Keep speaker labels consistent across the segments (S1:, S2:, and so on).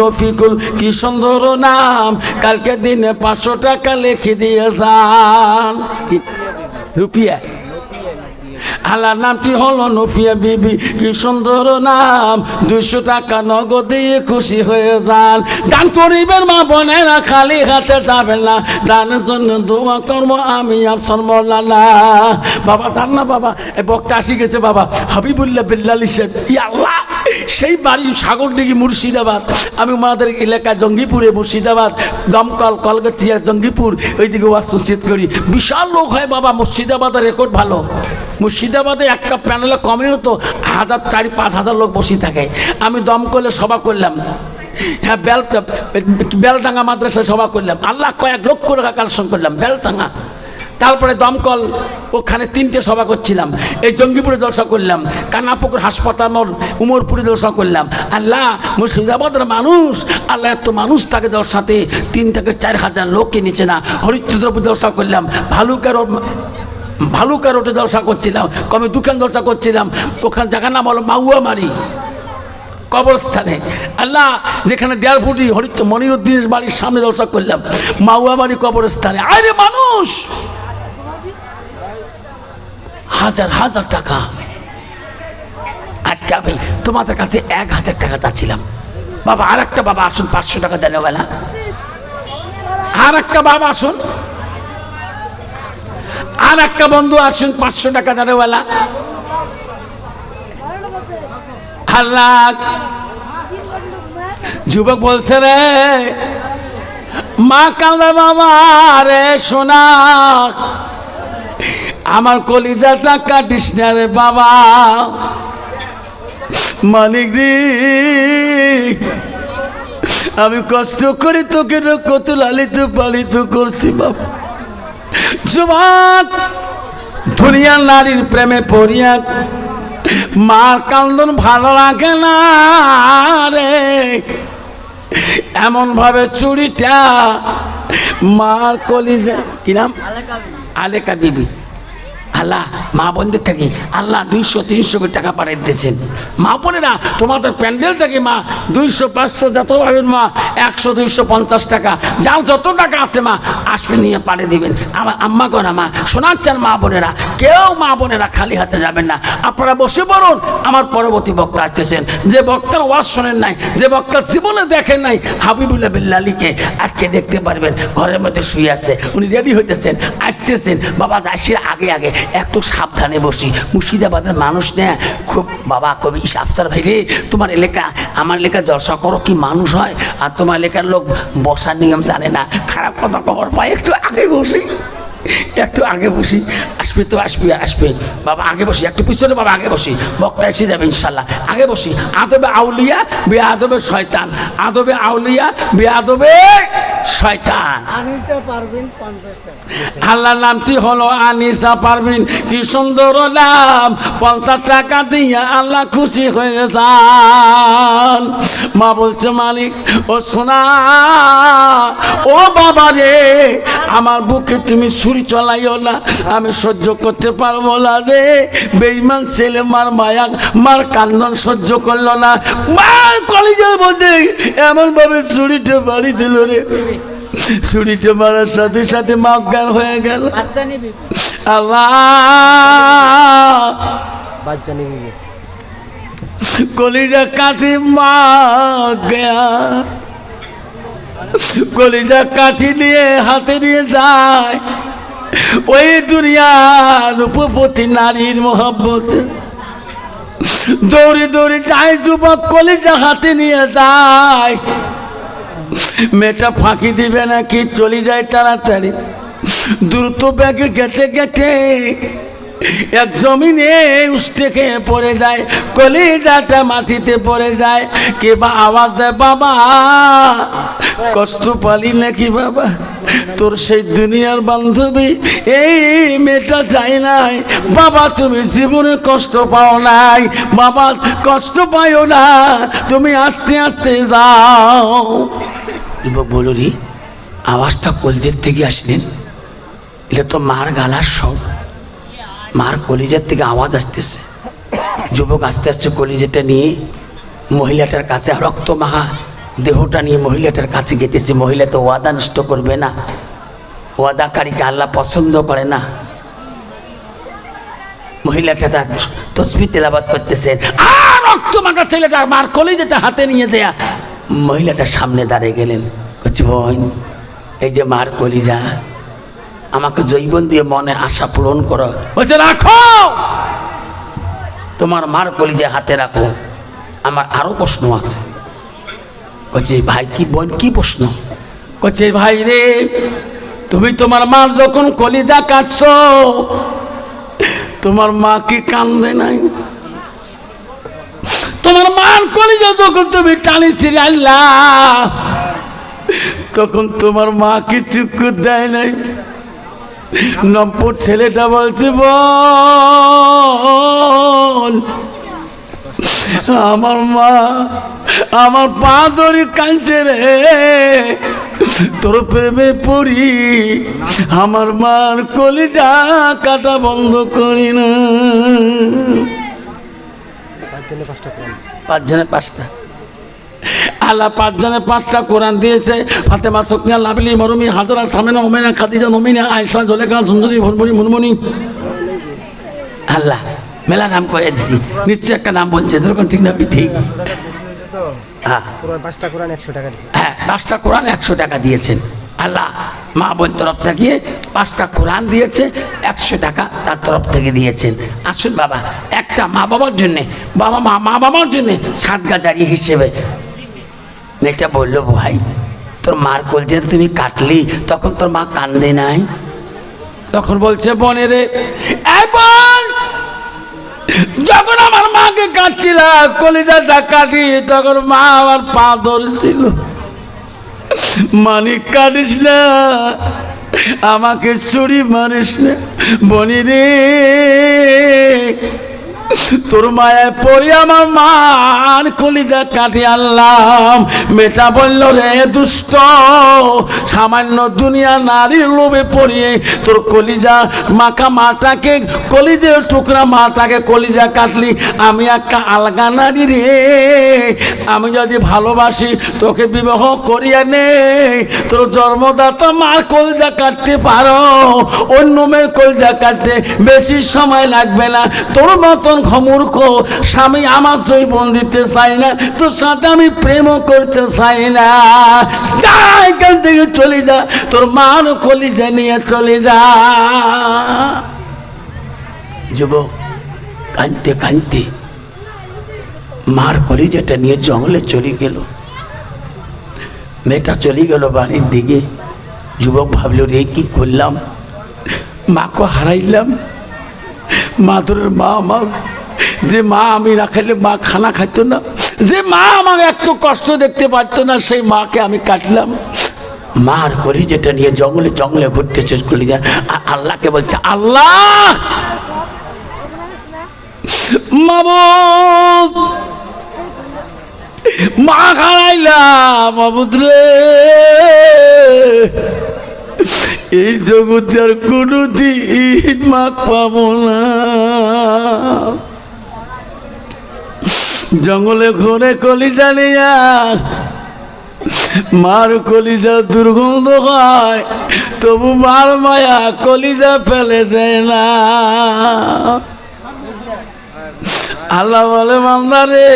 S1: রফিকুল, কি সুন্দর নাম। কালকে দিনে পাঁচশো টাকা লিখে দিয়ে যান। রুপিয়া। আল্লাহ নামটি হলো? নফিয়া বিবি, কি সুন্দর নাম। দুইশো টাকা নগদ খুশি হয়ে যান। দান করিবেন মা বোনেরা, খালি হাতে যাবেন না। দানের জন্য দোয়া করব আমি, আফসর মৌলানা। বাবা, জান না বাবা, এ বক্তা আসি গেছে বাবা। হাবিবুল্লাহ বিল্লাল সাহেব আল্লাহ। সেই বাড়ি সাগরডিগি মুর্শিদাবাদ। আমি আমাদের এলাকা জঙ্গিপুরে মুর্শিদাবাদ, দমকল কলগাছিয়া জঙ্গিপুর, ওইদিকে ওয়াসিত করি। বিশাল লোক হয় বাবা, মুর্শিদাবাদের রেকর্ড ভালো। মুর্শিদাবাদে একটা প্যানেলে কমে হতো হাজার চারি পাঁচ হাজার লোক বসে থাকে। আমি দমকলে সভা করলাম। হ্যাঁ বেল বেলডাঙ্গা মাদ্রাসায় সভা করলাম। আল্লাহ কয়েক লক্ষ টাকা কালেকশন করলাম, বেলডাঙ্গা। তারপরে দমকল, ওখানে তিনটে সভা করছিলাম। এই জঙ্গিপুরে জলসা করলাম, কান্নাপুকুর হাসপাতাল, মোর উমরপুরে জলসা করলাম। আল্লাহ, মুর্শিদাবাদের মানুষ, আল্লাহ এত মানুষ তাকে জলসাতে তিন থেকে চার হাজার লোককে নিচে না হরিশ্চন্দ্রপুর জলসা করলাম ভালুকের ভালুকা রোডে দশা করছিলাম, কমে দোকান দশা করছিলাম, ওখানে জায়গার নাম হলো মাউয়ামারি কবরস্থানে। আল্লাহ, যেখানে দেড় ফুটি হরিত মনিরুদ্দিনের বাড়ির সামনে দশা করলাম, মাউয়ামারি কবরস্থানে। আরে মানুষ! হাজার হাজার টাকা। আজকে আমি তোমাদের কাছে এক হাজার টাকা চাচ্ছিলাম। বাবা আর একটা বাবা আসুন, পাঁচশো টাকা দেন বেলা আর একটা বাবা আসুন। আর একটা বন্ধু আসুন, পাঁচশো টাকা দাঁড়েওয়ালা আল্লাহ, যুবক বলছে রে, মা কান্দা বাবা রে সোনা আমার কলিজাটা কাটিস না রে বাবা। মালিক রে আমি কষ্ট করে তোকে কত লালিত পালিত করছি বাবা। যুবক দুনিয়ার নারীর প্রেমে পড়িয়া মার কান্দন ভালো লাগে না রে। এমন ভাবে চুরিটা মার কলিজা কি নাম? আলেকা বিবি। আল্লাহ মা বোনদের থেকে আল্লাহ দুইশো, তিনশো কোটি টাকা পাঠিয়ে দিয়েছেন। মা বোনেরা, তোমাদের প্যান্ডেল থেকে মা দুইশো, পাঁচশো, যত পাবেন মা, একশো, দুইশো, পঞ্চাশ টাকা। যাও যত টাকা আছে মা, আসবে নিয়ে পাঠিয়ে দিবেন। আমার আম্মা করা মা শোনার চান মা বোনেরা, কেউ মা বোনেরা খালি হাতে যাবেন না। আপনারা বসে পড়ুন, আমার পরবর্তী বক্তা আসতেছেন। যে বক্তার ওয়াজ শোনেন নাই, যে বক্তার জীবনে দেখেন নাই, হাবিবুল্লাহ বিল্লালিকে আজকে দেখতে পারবেন, ঘরের মধ্যে শুয়ে আছে। উনি রেডি হইতেছেন, আসতেছেন। বাবা যাইসির আগে আগে। একটু সাবধানে বসি। মুর্শিদাবাদের মানুষ নেয় খুব বাবা কবি আফতার ভাই রে, তোমার এলাকা, আমার এলাকা জলসা করো কি মানুষ হয়? আর তোমার এলাকার লোক বসার নিয়ম জানে না। খারাপ কথা খবর পায়, একটু আগে বসি। একটু আগে বসি আসবে তো আসবে আসবে। বাবা আগে বসি একটু পিছনে বাবা আগে বসি। বক্তা এসে যাবে ইনশাল্লাহ। আগে বসি। আদবে আউলিয়া বে আদবে শয়তান। আদবে আউলিয়া বে আদবে শয়তান আল্লাহর নামটি হলো আনিসা পারবিন। কি সুন্দর নাম। পঞ্চাশ টাকা দিয়ে আল্লাহ খুশি হয়ে যান। মা বলছে মালিক ও সোনা ও বাবা রে আমার বুকে তুমি ছুরি চলাইও না। আমি সহ্য করতে পারব না রে। বেইমান ছেলে মার মায়া মার কান্দন সহ্য করল না। মার কলেজের মধ্যে এমন ভাবে ছুরিটা বাড়ি দিল রে। ছুরিটা মারার সাথে সাথে মা অজ্ঞান হয়ে গেল। আল্লাহ! কলিজা কাঠি মা গয়া কলিজা কাঠি নিয়ে হাতে নিয়ে যায়। ওই দুনিয়ার রূপপতি নারীর মোহব্বত। দৌড়ে দৌড়ে যায় যুবক কলিজা হাতে নিয়ে যায়। মেয়েটা ফাঁকি দিবে নাকি? চলে যায় তাড়াতাড়ি। দ্রুত ব্যাগে গেটে গেটে এক জমিনে উষ্টে খেয়ে পড়ে যায়। কলিজাটা মাটিতে পড়ে যায়। কে বা আওয়াজ দেয়, বাবা, কষ্ট পালি নাকি বাবা? তোর সেই দুনিয়ার বান্ধবী, এই মেয়েটা চাই নাই। বাবা, তুমি জীবনে কষ্ট পাও নাই। বাবা, কষ্ট পাইও না। তুমি আস্তে আস্তে যাও। যুবক বলো রে আওয়াজটা কলজের থেকে আসলেন। এটা তো মার গালার সব মার কলিজার থেকে আওয়াজ আসতেছে। যুবক আস্তে আস্তে কলিজাটা নিয়ে মহিলাটার কাছে রক্ত মাখা দেহটা নিয়ে মহিলাটার কাছে গেতেছে, মহিলা তো ওয়াদা নষ্ট করবে না। ওয়াদাকারীকে আল্লাহ পছন্দ করে না। মহিলাটা তার তসবি তেলাবাদ করতেছে, আর রক্ত মাখা ছেলেটা মার কলেই যেটা হাতে নিয়ে দেয়া মহিলাটা সামনে দাঁড়িয়ে গেলেন বলছি বোন, এই যে মার কলিজা, আমাকে জৈবন দিয়ে মনে আশা পূরণ করো। বলছে, রাখো! তোমার মার কলিজা হাতে রাখো। আমার আরও প্রশ্ন আছে। বলছে ভাই, কি বোন, কি প্রশ্ন? বলছে ভাই রে, তুমি তোমার মার যখন কলিজা কাটছ, তোমার মা কি কান্দে নাই? তোমার মার কলিজা যখন তুমি টানি ছিড়াইলা তখন তোমার মা কি চুক্কু দেয় নাই? নম্বর ছেলেটা বলছে, বল আমার মা আমার পা ধরে কাঁদছে রে। তোর প্রেমে পড়ি আমার মার কলিজা কাটা বন্ধ করি না।
S2: পাঁচজনে পাঁচটা
S1: আল্লাহ পাঁচজনের পাঁচটা কোরআন দিয়েছে। ফাতেমা সকিয়া লাভলি মরুমি হাজরা সামেনা ওমেনা খাদিজা নমিনা আয়সা জলেখা সুন্দরী ভরমরি মুরমনি আল্লাহ। মেলা নাম কয়ে দিছি। নিশ্চয় একটা নাম বলছে, যেরকম ঠিক না ঠিক হ্যাঁ। হ্যাঁ পাঁচটা কোরআন একশো টাকা দিয়েছেন। আল্লাহ মা বোন তরফ থেকে পাঁচটা কোরআন দিয়েছে, একশো টাকা তার তরফ থেকে দিয়েছেন। আসুন বাবা, একটা মা বাবার জন্যে, বাবা মা মা বাবার জন্যে সাদগা জারি হিসেবে। মেয়েটা বলল, ভাই, তোর মার কলজে তুমি কাটলি, তখন তোর মা কান্দে নাই? তখন বলছে, বনে রে "এই বোন যখন আমার মাকে কাঁদছিল কলিজাটা কাটি তখন মা আমার পা ধরেছিল। মানিক কাটিস না, আমাকে চুরি মারিস না, বনি রে। তোর মায়ায় পড়ে আমার মান, কলিজা কাটি আনলাম। মেটা বলল, রে দুষ্ট, সামান্য দুনিয়া নারীর লোভে পড়িয়ে তোর কলিজা মাখা মাটাকে, কলিজের টুকরা মাটাকে কলিজা কাটলি। আমি একটা আলগা নারী রে, আমি যদি ভালোবাসি, তোকে বিবাহ করিয়া নে। তোর জন্মদাতা মার কলজা কাটতে পারো, অন্য মেয়ের কলজা কাটতে বেশি সময় লাগবে না। তোর মতন ঘমূর্খ। স্বামী আমার জৈবন দিতে চাই না, তোর সাথে আমি প্রেমও করতে চাই না। যা, এখান থেকে চলে যা, তোর মার কলিজা নিয়ে চলে যা। যুবক, কাঁদতে কাঁদতে মার কলিজাটা নিয়ে জঙ্গলে চলে গেল। মেয়েটা চলে গেল বাড়ির দিকে। যুবক ভাবলো, রে, কি করলাম? মাকে হারাইলাম। মাদুরের মা আমার যে মা আমি না খেলে মা খানা খাইতো না যে মা আমাকে একটু কষ্ট দেখতে পারতো না সেই মাকে আমি কাটলাম। মার করি যেটা নিয়ে জঙ্গলে জঙ্গলে ঘুরতে শেষ করলি আর আল্লাহকে বলছে আল্লাহ! মা রে। এই জগতে আর কোনো দিন পাবো না। জঙ্গলে ঘুরে কলিজা নিয়া মার কলিজা দুর্গন্ধ হয়, তবু মার মায়া কলিজা ফেলে দেয় না। আল্লাহ বলে মান্দারে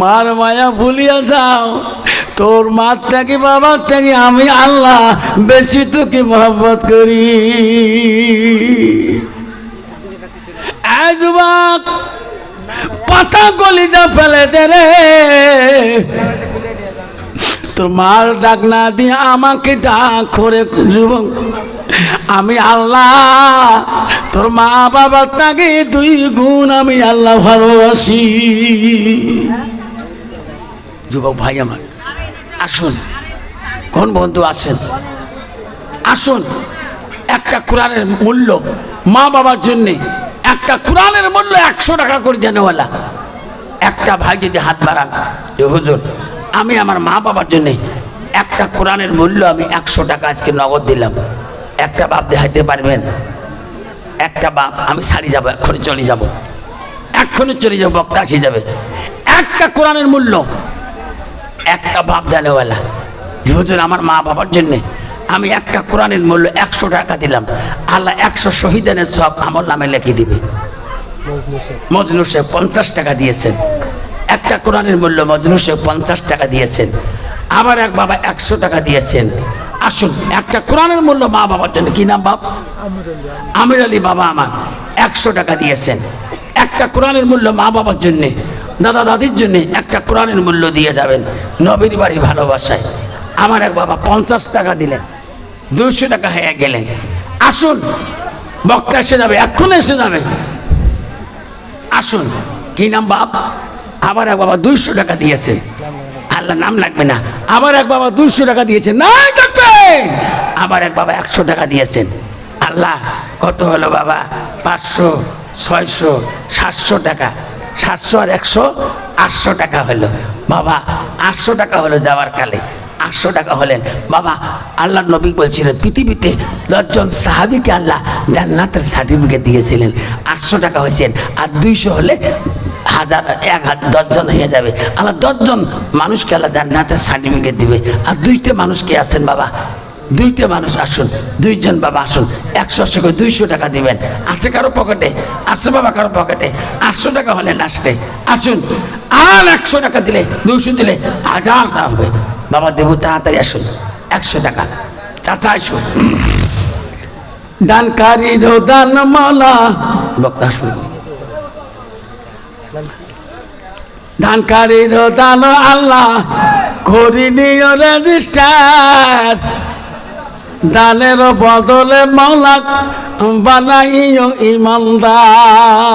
S1: মার মায়া ভুলিয়া যাও। তোর মার থেকে, বাবার থেকে আমি আল্লাহ বেশি তোকে মহব্বত করি। যুবক পাশা গলিটা ফেলে দে তোর মার ডাক না দিয়ে আমাকে ডাক করে যুবক। আমি আল্লাহ, তোর মা বাবার তাকে দুই গুণ আমি আল্লাহ ভালোবাসি। যুবক ভাই আমার আসুন। কোন বন্ধু আছেন? আসুন। একটা কোরআনের মূল্য মা বাবার জন্যে একটা কোরআনের মূল্য একশো টাকা করে দেনওয়ালা একটা ভাই যদি হাত বাড়ান, এ হুজুর, আমি আমার মা বাবার জন্যে একটা কোরআনের মূল্য আমি একশো টাকা আজকে নগদ দিলাম। একটা বাপ দেখাইতে পারবেন? একটা বাপ, আমি সারি যাব, এক্ষুনি চলে যাব। এক্ষুনি চলে যাব, বক্তা আসে যাবে। একটা কোরআনের মূল্য একটা বাপ জানেওয়ালা যে হুজুর আমার মা বাবার জন্যে আমি একটা কোরআনের মূল্য একশো টাকা দিলাম। আল্লাহ একশো শহীদানের সব আমল নামে লিখে দিবে।
S2: মজনু
S1: সাহেব পঞ্চাশ টাকা দিয়েছেন। একটা কোরআনের মূল্য মজনু সাহেব পঞ্চাশ টাকা দিয়েছেন। আবার এক বাবা একশো টাকা দিয়েছেন। আসুন একটা কোরআনের মূল্য মা বাবার জন্য কি নাম বাপ? আমির আলী বাবা আমার একশো টাকা দিয়েছেন। একটা কোরআনের মূল্য মা বাবার জন্যে দাদা দাদির জন্যে একটা কোরআনের মূল্য দিয়ে যাবেন। নবীর বাড়ি ভালোবাসায়। আমার এক বাবা পঞ্চাশ টাকা দিলেন, দুইশো টাকা হয়ে গেলেন। আসুন বক্তা এসে যাবে, এক্ষুনি এসে যাবে। আসুন, কি নাম বাপ? আবার এক বাবা দুইশো টাকা দিয়েছে। আল্লাহ নাম লাগবে না। আবার এক বাবা দুইশো টাকা দিয়েছেন নাই থাকবে। আবার এক বাবা একশো টাকা দিয়েছেন। আল্লাহ, কত হলো বাবা? পাঁচশো, ছয়শো, সাতশো টাকা। সাতশো আর একশো আটশো টাকা হলো। বাবা, আটশো টাকা হলো যাওয়ার কালে। আটশো টাকা হলেন। বাবা, আল্লাহ নবী বলছিলেন, পৃথিবীতে দশজন সাহাবিকে আল্লাহ জান্নাতের সার্টিফিকেট দিয়েছিলেন। আটশো টাকা হয়েছেন। আর দুইশো হলে হাজার, এক হাজার, দশজন হয়ে যাবে। আল্লাহ দশজন মানুষকে আল্লাহ জান্নাতের সার্টিফিকেট দিবে। আর দুইটা মানুষ কে আছেন বাবা? দুইটা মানুষ আসুন, দুইজন বাবা আসুন। একশো একশো করে দুইশো টাকা দিবেন। আছে কারও পকেটে? আছে বাবা কারও পকেটে? আটশো টাকা হলে লাস্টে আসুন, আর একশো টাকা দিলে, দুইশো দিলে হাজার টাকা হবে। বাবা দেবু, তাড়াতাড়ি আসুন। একশো টাকা। চাচা, আসুন। দানকারী দান মালা। বক্তা, আসুন। দানকারীর দান আল্লাহ, করিনি রেজিস্টার দানের বদলে মাওলা বানাইও ইমানদার।